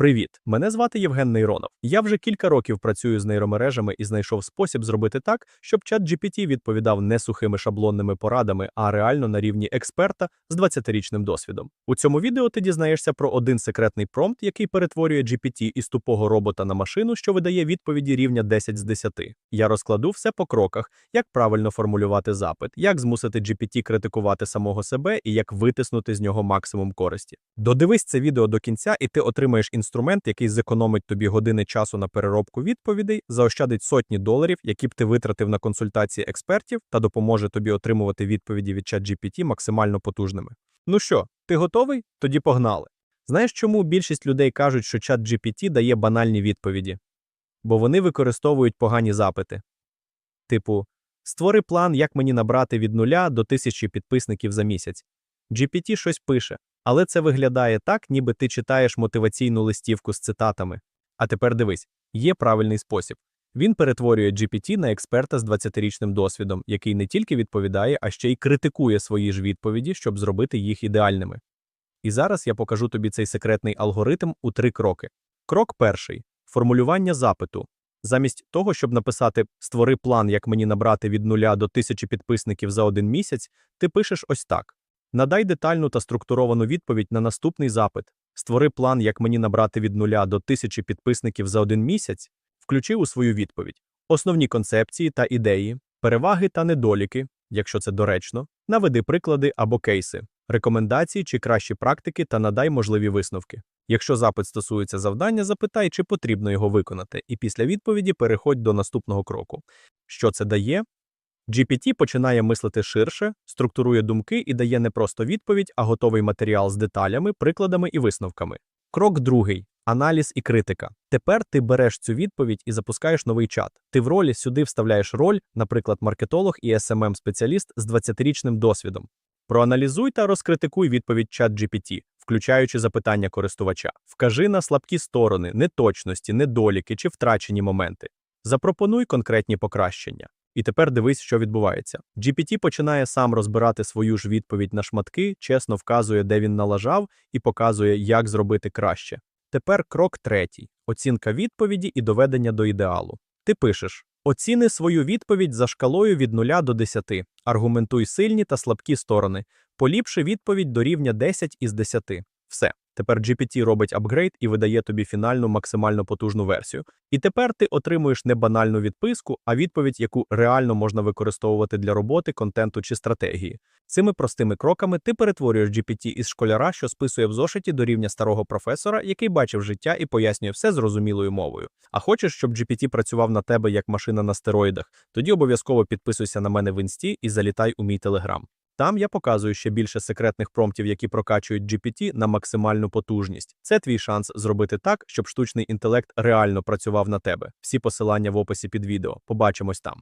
Привіт, мене звати Євген Нейронов. Я вже кілька років працюю з нейромережами і знайшов спосіб зробити так, щоб чат GPT відповідав не сухими шаблонними порадами, а реально на рівні експерта з 20-річним досвідом. У цьому відео ти дізнаєшся про один секретний промпт, який перетворює GPT із тупого робота на машину, що видає відповіді рівня 10 з 10. Я розкладу все по кроках, як правильно формулювати запит, як змусити GPT критикувати самого себе і як витиснути з нього максимум користі. Додивись це відео до кінця, і ти отримаєш інструмент, який зекономить тобі години часу на переробку відповідей, заощадить сотні доларів, які б ти витратив на консультації експертів, та допоможе тобі отримувати відповіді від ChatGPT максимально потужними. Ну що, ти готовий? Тоді погнали. Знаєш, чому більшість людей кажуть, що ChatGPT дає банальні відповіді? Бо вони використовують погані запити. Типу, створи план, як мені набрати від нуля до тисячі підписників за місяць. GPT щось пише, але це виглядає так, ніби ти читаєш мотиваційну листівку з цитатами. А тепер дивись, є правильний спосіб. Він перетворює GPT на експерта з 20-річним досвідом, який не тільки відповідає, а ще й критикує свої ж відповіді, щоб зробити їх ідеальними. І зараз я покажу тобі цей секретний алгоритм у три кроки. Крок перший формулювання запиту. Замість того, щоб написати Створи план, як мені набрати від нуля до тисячі підписників за один місяць, ти пишеш ось так. Надай детальну та структуровану відповідь на наступний запит. Створи план, як мені набрати від нуля до тисячі підписників за один місяць, включи у свою відповідь основні концепції та ідеї, переваги та недоліки, якщо це доречно, наведи приклади або кейси, рекомендації чи кращі практики та надай можливі висновки. Якщо запит стосується завдання, запитай, чи потрібно його виконати, і після відповіді переходь до наступного кроку. Що це дає? GPT починає мислити ширше, структурує думки і дає не просто відповідь, а готовий матеріал з деталями, прикладами і висновками. Крок другий аналіз і критика. Тепер ти береш цю відповідь і запускаєш новий чат. Ти в ролі сюди вставляєш роль, наприклад, маркетолог і smm спеціаліст з 20-річним досвідом. Проаналізуй та розкритикуй відповідь чат GPT, включаючи запитання користувача. Вкажи на слабкі сторони, неточності, недоліки чи втрачені моменти. Запропонуй конкретні покращення. І тепер дивись, що відбувається. GPT починає сам розбирати свою ж відповідь на шматки, чесно вказує, де він налажав, і показує, як зробити краще. Тепер крок третій оцінка відповіді і доведення до ідеалу. Ти пишеш: оціни свою відповідь за шкалою від 0 до 10, аргументуй сильні та слабкі сторони, поліпши відповідь до рівня 10 із 10. Все. Тепер GPT робить апгрейд і видає тобі фінальну максимально потужну версію. І тепер ти отримуєш не банальну відписку, а відповідь, яку реально можна використовувати для роботи, контенту чи стратегії. Цими простими кроками ти перетворюєш GPT із школяра, що списує в зошиті до рівня старого професора, який бачив життя і пояснює все зрозумілою мовою. А хочеш, щоб GPT працював на тебе як машина на стероїдах? Тоді обов'язково підписуйся на мене в інсті і залітай у мій телеграм. Там я показую ще більше секретних промптів, які прокачують GPT на максимальну потужність. Це твій шанс зробити так, щоб штучний інтелект реально працював на тебе. Всі посилання в описі під відео. Побачимось там.